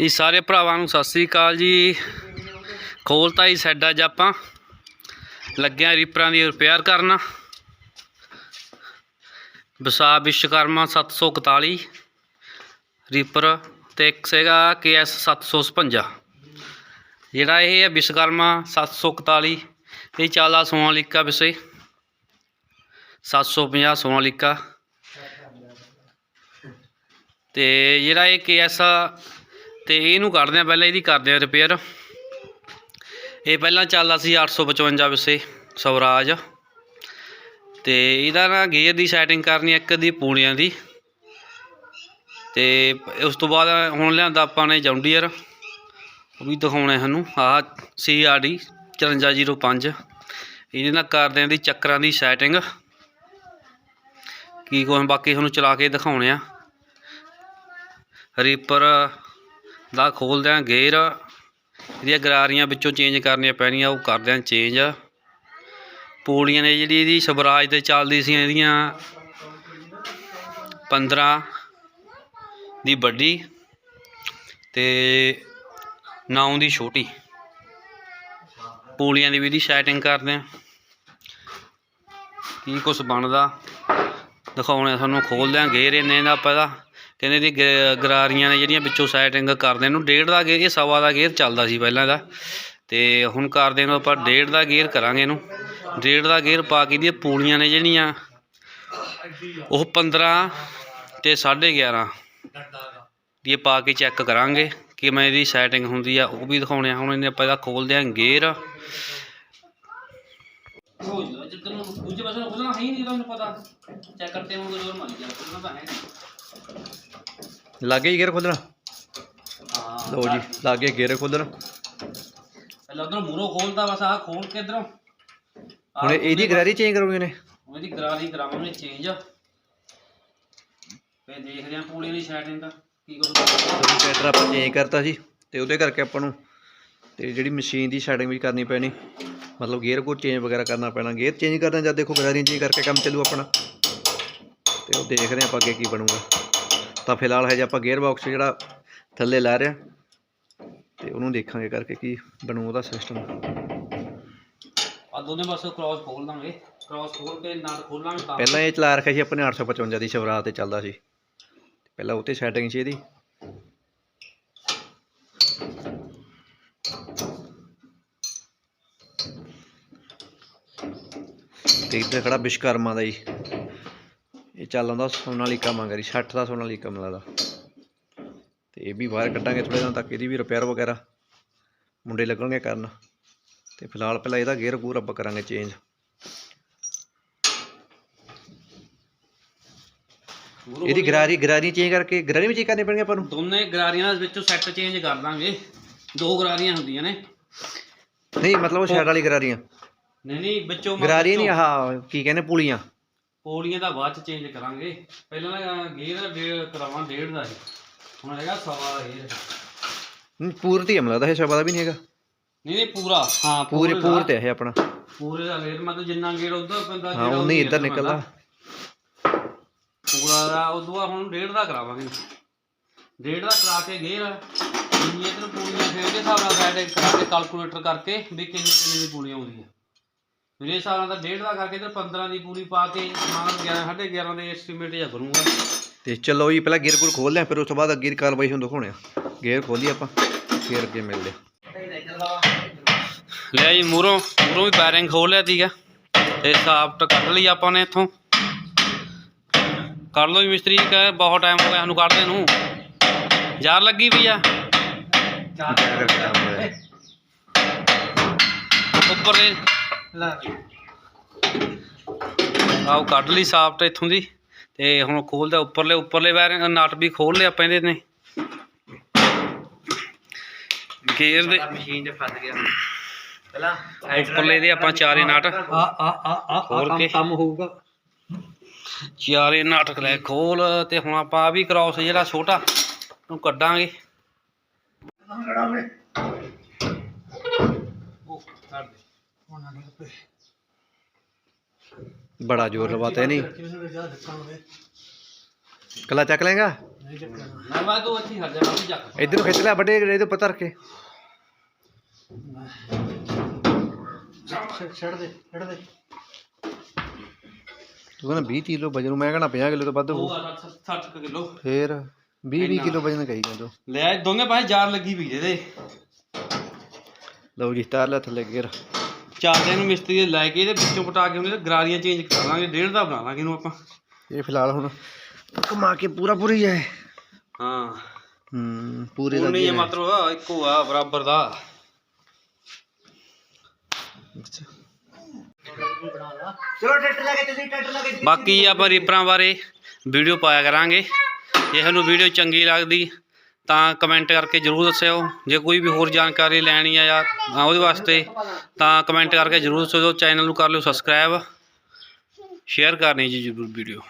ਜੀ, ਸਾਰੇ ਭਰਾਵਾਂ ਨੂੰ ਸਤਿ ਸ੍ਰੀ ਅਕਾਲ ਜੀ। ਖੋਲਤਾ ਹੀ ਸੈੱਡ ਅੱਜ ਆਪਾਂ। ਲੱਗਿਆ ਰੀਪਰਾਂ ਦੀ ਰਿਪੇਅਰ ਕਰਨਾ। ਵਿਸਾ ਵਿਸ਼ਵਕਰਮਾ 741 ਰੀਪਰ ਤੇ ਇੱਕ ਸੀਗਾ KS 755 ਜਿਹੜਾ ਇਹ ਹੈ ਵਿਸ਼ਵਕਰਮਾ 741 ਇਹ ਚਾਲਾ ਸੋਨਾਲੀਕਾ ਵਿਸੇ 750 ਸੋਨਾਲੀਕਾ ਤੇ ਜਿਹੜਾ ਇਹ KS ਤੇ ਇਹਨੂੰ ਕੱਢਦੇ ਆ ਪਹਿਲਾਂ, ਇਹਦੀ ਕਰਦੇ ਆ ਰਿਪੇਅਰ ਇਹ ਪਹਿਲਾਂ ਚੱਲਦਾ ਸੀ 855 ਵਿਸੇ, ਸਵਰਾਜ। ਤੇ ਇਹਦਾ ਨਾ ਗੇਅਰ ਦੀ ਸੈਟਿੰਗ ਕਰਨੀ ਇੱਕ ਦੀ ਪੂਣੀਆਂ ਦੀ। ਤੇ ਉਸ ਤੋਂ ਬਾਅਦ ਹੁਣ ਲਿਆਂਦਾ ਆਪਾਂ ਨੇ ਜੌਂਡੀਅਰ। ਉਹ ਵੀ ਦਿਖਾਉਣਾ ਸਾਨੂੰ। ਆਹ CRD 5405 ਇਹਦੇ ਨਾਲ ਕਰਦੇ ਆ ਦੀ ਚੱਕਰਾਂ ਦੀ ਸੈਟਿੰਗ ਕੀ ਕੁਛ ਬਾਕੀ ਤੁਹਾਨੂੰ ਚਲਾ ਕੇ ਦਿਖਾਉਣੇ ਆ। ਰੀਪਰ ਦਾ ਖੋਲਦੇ ਆ ਗੇਅਰ ਇਹਦੀਆਂ ਗਰਾਰੀਆਂ ਵਿੱਚੋਂ ਚੇਂਜ ਕਰਨੀਆਂ ਪੈਣੀਆਂ, ਉਹ ਕਰਦੇ ਆ। ਚੇਂਜ ਪੂਲੀਆਂ ਨੇ ਜਿਹੜੀ ਇਹਦੀ ਸਵਰਾਜ ਤੇ ਚੱਲਦੀ ਸੀ ਇਹਦੀਆਂ 15 ਦੀ ਵੱਡੀ ਤੇ 9 ਦੀ ਛੋਟੀ। ਪੂਲੀਆਂ ਦੀ ਵੀ ਇਹਦੀ ਸੈਟਿੰਗ ਕਰਦੇ ਆ ਕੀ ਕੁਛ ਬਣਦਾ? ਦਿਖਾਉਣੇ ਆ ਤੁਹਾਨੂੰ ਖੋਲਦੇ ਆ ਗੇਅਰ ਇਹਨੇ ਦਾ ਪਹਿਲਾਂ ਕਹਿੰਦੇ ਦੀ ਗ- ਗਰਾਰੀਆਂ ਨੇ ਜਿਹੜੀਆਂ ਵਿੱਚੋਂ ਸੈਟਿੰਗ ਕਰਦੇ ਨੂੰ, ਡੇਢ ਦਾ ਗੇਅਰ ਇਹ ਸਵਾ ਦਾ ਗੇਅਰ ਚੱਲਦਾ ਸੀ ਪਹਿਲਾਂ ਦਾ। ਤੇ ਹੁਣ ਕਰਦੇ ਨੂੰ ਆਪਾਂ ਡੇਢ ਦਾ ਗੇਅਰ ਕਰਾਂਗੇ ਇਹਨੂੰ। ਡੇਢ ਦਾ ਗੇਅਰ ਪਾ ਕੇ ਇਹਦੀਆਂ ਪੂਣੀਆਂ ਨੇ ਜਿਹੜੀਆਂ, ਉਹ 15 ਤੇ 11.5 ਦੀ ਇਹ ਪਾ ਕੇ ਚੈੱਕ ਕਰਾਂਗੇ ਕਿਵੇਂ ਇਹਦੀ ਸੈਟਿੰਗ ਹੁੰਦੀ ਆ, ਉਹ ਵੀ ਦਿਖਾਉਣੇ ਆ। ਹੁਣ ਇਹਨੇ ਆਪਾਂ ਇਹਦਾ ਖੋਲਦੇ ਆਂ ਗੇਅਰ। ਹੋ ਜਾ ਜਿੱਦ ਨੂੰ ਦੂਜੇ ਪਾਸੇ ਨੂੰ ਖੋਲਣਾ ਹੈ ਹੀ ਨਹੀਂ, ਤੁਹਾਨੂੰ ਪਤਾ। ਚੈੱਕ ਕਰਤੇ ਨੂੰ ਜ਼ੋਰ ਮਾਰੀ ਜਾ ਖੋਲਣਾ ਤਾਂ ਹੈ ਲਾਗੇ ਹੀ ਗੇਅਰ ਖੋਲਣਾ। ਹਾਂ। ਲਓ ਜੀ ਲਾਗੇ ਗੇਅਰ ਖੋਲਣਾ। ਪਹਿਲਾਂ ਉਧਰੋਂ ਮੂਰੋਂ ਖੋਲਦਾ ਬਸ ਆਹ ਖੋਲ ਕੇ ਇਧਰੋਂ। ਹੁਣ ਇਹਦੀ ਗਰਾਰੀ ਚੇਂਜ ਕਰੋਗੇ ਨੇ। ਉਹਦੀ ਗਰਾਰੀ ਕਰਾਵਾਂਗੇ ਚੇਂਜ ਫੇ ਦੇਖਦੇ ਆਂ ਪੂੜੀ ਦੀ ਸੈਟਿੰਗ ਦਾ ਕੀ ਉਹਦੀ ਪੈਟਰ ਆਪਾਂ ਚੇਂਜ ਕਰਤਾ ਸੀ ਤੇ ਉਹਦੇ ਕਰਕੇ ਆਪਾਂ ਨੂੰ ਤੇ ਜਿਹੜੀ ਮਸ਼ੀਨ ਦੀ ਸੈਟਿੰਗ ਵੀ ਕਰਨੀ ਪੈਣੀ। ਮਤਲਬ ਗੇਅਰ ਕੋ ਚੇਂਜ ਵਗੈਰਾ ਕਰਨਾ ਪੈਣਾ। ਗੇਅਰ ਚੇਂਜ ਕਰਨਾ ਜਦ ਦੇਖੋ ਗਰਾਰੀ ਚੇਂਜ ਕਰਕੇ ਕੰਮ ਚੱਲੂ ਆਪਣਾ। ਤੇ ਉਹ ਦੇਖਦੇ ਆਪਾਂ ਅੱਗੇ ਕੀ ਬਣੂਗਾ। ਤਾਂ ਫਿਲਹਾਲ ਹਜੇ ਆਪਾਂ ਗੇਅਰ ਬਾਕਸ ਜਿਹੜਾ ਥੱਲੇ ਲਾ ਰਿਹਾ ਤੇ ਉਹਨੂੰ ਦੇਖਾਂਗੇ ਕਰਕੇ ਕੀ ਬਣੂ ਉਹਦਾ ਸਿਸਟਮ ਆ ਦੋਨੇ ਪਾਸੇ ਕ੍ਰਾਸ ਖੋਲ ਦਾਂਗੇ ਕ੍ਰਾਸ ਖੋਲ ਕੇ ਨਟ ਖੋਲਾਂਗੇ ਤਾਂ। ਪਹਿਲਾਂ ਇਹ ਚਲਾ ਰੱਖਿਆ ਸੀ ਆਪਣੇ 855 ਦੀ ਸ਼ਵਰਾਤ ਤੇ ਚੱਲਦਾ ਸੀ। ਪਹਿਲਾਂ ਉੱਤੇ ਸੈਟਿੰਗ ਸੀ ਇਹਦੀ। ਤੇ ਇੱਧਰ ਖੜਾ ਵਿਸ਼ਕਰਮਾ ਦਾ ਜੀ। ਇਹ ਚੱਲ ਆਉਂਦਾ ਸੋਨਾਲੀਕਾ ਮੰਗਰੀ 60 ਦਾ ਸੋਨਾਲੀਕਾ ਮਿਲਦਾ ਤੇ ਇਹ ਵੀ ਬਾਹਰ ਕੱਢਾਂਗੇ ਥੋੜੇ ਦਿਨ ਤੱਕ ਇਹਦੀ ਵੀ ਰਿਪੇਅਰ ਵਗੈਰਾ ਮੁੰਡੇ ਲੱਗਣਗੇ ਕਰਨ। ਤੇ ਫਿਲਹਾਲ ਪਹਿਲਾਂ ਇਹਦਾ ਗੇਅਰ ਗੂਰ ਆਪਾਂ ਕਰਾਂਗੇ ਚੇਂਜ ਇਹਦੀ ਗਰਾਰੀ ਗਰਾਰੀ ਚੇਂਜ ਕਰਕੇ ਗਰਾਰੀ ਵੀ ਚੇਂਜ ਕਰਨੀ ਪੈਣੀ ਆਪਾਂ ਨੂੰ? ਦੋਨੇ ਗਰਾਰੀਆਂ ਦੇ ਵਿੱਚੋਂ ਸੈੱਟ ਚੇਂਜ ਕਰ ਦਾਂਗੇ। ਦੋ ਗਰਾਰੀਆਂ ਹੁੰਦੀਆਂ ਨੇ। ਨਹੀਂ ਮਤਲਬ ਉਹ ਸ਼ੈਡ ਵਾਲੀ ਗਰਾਰੀਆਂ। ਨਹੀਂ ਨਹੀਂ ਵਿੱਚੋਂ ਗਰਾਰੀ ਨਹੀਂ ਆਹ ਕੀ ਕਹਿੰਦੇ ਪੁਲੀਆਂ। ਪੌੜੀਆਂ ਦਾ ਬਾਅਦ ਚ ਚੇਂਜ ਕਰਾਂਗੇ। ਪਹਿਲਾਂ ਨਾ ਗੇਅਰ ਡੇਢ ਕਰਾਵਾਂ ਡੇਢ ਦਾ ਸੀ ਹੁਣ ਹੈਗਾ ਸਵਾ ਦਾ ਗੇਅਰ ਨਹੀਂ, ਪੂਰ ਤੇ ਹਮਲਾ ਦਾ ਇਹ ਸ਼ਬਦਾ ਵੀ ਨਹੀਂ ਹੈਗਾ। ਨਹੀਂ ਨਹੀਂ ਪੂਰਾ। ਹਾਂ ਪੂਰੇ ਦਾ- ਪੂਰ ਤੇ ਇਹ ਆਪਣਾ। ਪੂਰੇ ਦਾ ਗੇਅਰ ਮਤਲਬ ਜਿੰਨਾ ਗੇਅਰ ਉਧਰ ਪੈਂਦਾ ਹਾਂ ਹੀ ਇੱਧਰ ਨਿਕਲਦਾ। ਪੂਰਾ ਦਾ ਉਦੋਂ ਹੁਣ ਡੇਢ ਦਾ ਕਰਾਵਾਂਗੇ। ਡੇਢ ਦਾ ਕਰਾ ਕੇ ਗੇਅਰ ਜਿੰਨੀ ਇਧਰ ਪੂਰੀਆਂ ਫੇਰ ਦੇ ਹਿਸਾਬ ਨਾਲ ਸੈਟ ਕਰਾ ਕੇ ਕੈਲਕੂਲੇਟਰ ਕਰਕੇ ਵੀ ਕਿੰਨੇ ਕਿੰਨੇ ਦੀ ਪੂਰੀਆਂ ਆਉਂਦੀਆਂ। ਮੇਰੇ ਹਿਸਾਬ ਨਾਲ ਤਾਂ ਡੇਢ ਦਾ ਕਰਕੇ ਇਧਰ 15 ਦੀ ਪੂਰੀ ਪਾ ਕੇ ਸਮਾਨ 11 11.5 ਦੇ ਐਸਟੀਮੇਟ ਜਿਹਾ ਕਰੂੰਗਾ। ਤੇ ਚਲੋ ਜੀ ਪਹਿਲਾਂ ਗੇਅਰ ਗੂਰ ਖੋਲਦੇ ਆ ਫਿਰ ਉਸ ਤੋਂ ਬਾਅਦ ਅੱਗੇ ਦੀ ਕਾਰਵਾਈ ਤੁਹਾਨੂੰ ਦਿਖਾਉਣੇ ਆ। ਗੇਅਰ ਖੋਲੀ ਆਪਾਂ ਫਿਰ ਅੱਗੇ ਮਿਲਦੇ। ਲੈ ਜੀ ਮੂਰੋਂ ਮੂਰੋਂ ਵੀ ਬੈਰਿੰਗ ਖੋਲ ਲਿਆ ਸੀਗਾ। ਤੇ ਸਾਫਟ ਕੱਢ ਲਈ ਆਪਾਂ ਨੇ ਇੱਥੋਂ। ਕਰ ਜੀ ਮਿਸਤਰੀ ਕਹੇ ਬਹੁਤ ਟਾਈਮ ਹੋ ਗਿਆ ਸਾਨੂੰ ਕੱਢਦੇ ਨੂੰ। ਯਾਰ ਲੱਗੀ ਵੀ ਆ। ਉੱਪਰ ਦੇ ਆਓ ਕੱਢ ਲਈ ਸਾਫਟ ਇੱਥੋਂ ਦੀ ਤੇ ਹੁਣ ਖੋਲਦਾ ਉੱਪਰਲੇ ਉੱਪਰਲੇ ਬੈਰਿੰਗ ਨਟ ਵੀ ਖੋਲ ਲਿਆ ਆਪਾਂ ਇਹਦੇ ਨੇ। ਗੇਅਰ ਦੇ ਮਸ਼ੀਨ 'ਚ ਫਸ ਗਿਆ। ਪਹਿਲਾਂ ਉੱਪਰਲੇ ਦੇ ਆਪਾਂ ਚਾਰੇ ਨਟ ਆ ਆ ਆ ਆ ਖੋਲ ਕੇ? ਕੰਮ ਹੋਊਗਾ। ਚਾਰੇ ਨਾਟਕ ਲੈ ਖੋਲ ਤੇ ਹੁਣ ਆਪਾਂ ਆ ਵੀ ਕ੍ਰਾਸ ਜਿਹੜਾ ਛੋਟਾ ਨੂੰ ਕੱਢਾਂਗੇ। ਉਹ ਕੱਢ ਦੇ। ਬੜਾ ਜ਼ੋਰ ਲਵਾਤਾ ਨਹੀਂ ਕਲਾ ਚੱਕ ਲੇਗਾ ਮੈਂ ਬਾਅਦ ਤੂੰ ਅੱਛੀ ਹਟ ਜਾ ਮੈਂ ਵੀ ਚੱਕ ਇੱਧਰ ਨੂੰ ਖਿੱਚ ਲੈ ਵੱਡੇ ਇਹਦੇ ਉੱਪਰ ਧਰ ਕੇ। ਛੱਡ ਦੇ ਛੱਡ ਦੇ ਤੂੰ ਕਹਿੰਦਾ 20 ਕਿਲੋ ਵਜਨ ਮੈਂ ਕਹਿੰਦਾ 50 ਕਿਲੋ ਤੋਂ ਵੱਧ ਹੋਊ ਉਹ 60 ਕਿਲੋ। ਫੇਰ 20 20 ਕਿਲੋ ਵਜਨ ਕਹੀ ਜਾਂਦੋ। ਲੈ ਦੋਨੇ ਪਾਸੇ ਜਾਰ ਲੱਗੀ ਵੀ ਇਹਦੇ। ਲਓ ਜੀ ਤਾਰ ਲੈ ਥੱਲੇ ਗੇਰ ਚਾਰਦੇ ਨੂੰ ਮਿਸਤਰੀ ਦੇ ਲੈ ਕੇ ਇਹਦੇ ਵਿੱਚੋਂ ਪਟਾ ਕੇ ਉਹਨੇ ਗਰਾਰੀਆਂ ਚੇਂਜ ਕਰ ਲਾਂਗੇ ਡੇਢ ਦਾ ਬਣਾ ਲਾਂਗੇ ਇਹਨੂੰ ਆਪਾਂ। ਇਹ ਫਿਲਹਾਲ ਹੁਣ ਘੁਮਾ ਕੇ ਪੂਰਾ ਪੂਰੀ ਜਾਏ ਹਾਂ। ਹੂੰ ਪੂਰੇ ਦਾ ਨਹੀਂ ਹੈ ਹੈ। ਮਤਲਬ ਇੱਕੋ ਆ ਬਰਾਬਰ ਦਾ। ਚਲੋ ਟਰੈਕਟਰ ਲਾ ਕੇ ਚੱਲੀ ਟਰੈਕਟਰ ਲਾ ਕੇ ਬਾਕੀ ਆਪਾਂ ਰੀਪਰਾਂ ਬਾਰੇ ਵੀਡੀਓ ਪਾਇਆ ਕਰਾਂਗੇ। ਜੇ ਤੁਹਾਨੂੰ ਵੀਡੀਓ ਚੰਗੀ ਲੱਗਦੀ ਤਾਂ ਕਮੈਂਟ ਕਰਕੇ ਜਰੂਰ ਦੱਸਿਓ। ਜੇ ਕੋਈ ਵੀ ਹੋਰ ਜਾਣਕਾਰੀ ਲੈਣੀ ਆ ਜਾਂ ਹਾਂ, ਉਹਦੇ ਵਾਸਤੇ ਤਾਂ ਕਮੈਂਟ ਕਰਕੇ ਜਰੂਰ ਦੱਸਿਓ। ਚੈਨਲ ਨੂੰ ਕਰ ਲਿਓ ਸਬਸਕ੍ਰਾਈਬ ਸ਼ੇਅਰ ਕਰਨੀ ਜੀ ਜਰੂਰ ਵੀਡੀਓ